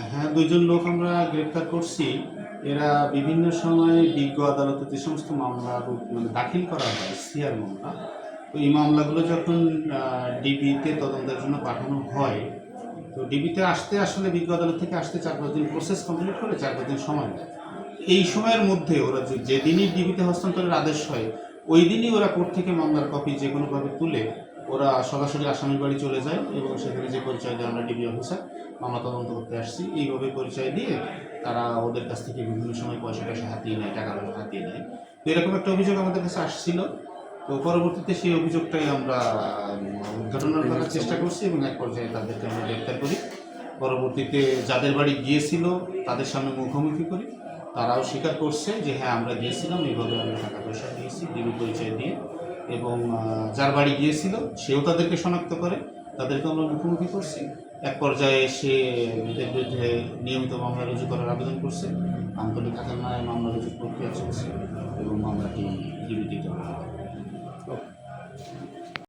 হ্যাঁ দুইজন লোক আমরা গ্রেপ্তার করছি। এরা বিভিন্ন সময়ে বিজ্ঞ আদালতে যে সমস্ত মামলা মানে দাখিল করা হয়, সিআর মামলা এই মামলাগুলো যখন ডিবিতে তদন্তের জন্য পাঠানো হয়, তো ডিবিতে আসতে আসলে বিজ্ঞ আদালত থেকে আসতে চার পাঁচ দিন প্রসেস কমপ্লিট করে চার পাঁচ দিন সময় নেয়। এই সময়ের মধ্যে ওরা যেদিনই ডিবিতে হস্তান্তরের আদেশ হয়, ওই দিনই ওরা কোর্ট থেকে মামলার কপি যে কোনোভাবে তুলে ওরা সরাসরি আসামির বাড়ি চলে যায় এবং সেখানে যে পরিচয় দেয়, আমরা ডিবি অফিসার মামলা তদন্ত করতে আসছি। এইভাবে পরিচয় দিয়ে তারা ওদের কাছ থেকে বিভিন্ন সময় পয়সা টয়সা হাতিয়ে নেয়, টাকা পয়সা হাতিয়ে নেয়। তো এরকম একটা অভিযোগ আমাদের কাছে আসছিল। তো পরবর্তীতে সেই অভিযোগটাই আমরা উদ্ঘাটন করার চেষ্টা করছি এবং এক পর্যায়ে তাদেরকে আমরা গ্রেপ্তার করি। পরবর্তীতে যাদের বাড়ি গিয়েছিল, তাদের সামনে মুখোমুখি করি। তারাও স্বীকার করছে যে হ্যাঁ আমরা গিয়েছিলাম, এইভাবে আমরা টাকা পয়সা দিয়েছি ডিবি পরিচয় দিয়ে। এবং যার বাড়ি গিয়েছিল, সেও তাদেরকে শনাক্ত করে। তাদেরকে আমরা মুখোমুখি করছি। এক পর্যায়ে সে এদের বিরুদ্ধে নিয়মিত মামলা রুজু করার আবেদন করছে। আন্তর্জাতিক থাকার মামলা রুজুর প্রক্রিয়া চলছে এবং মামলাটি জীবিত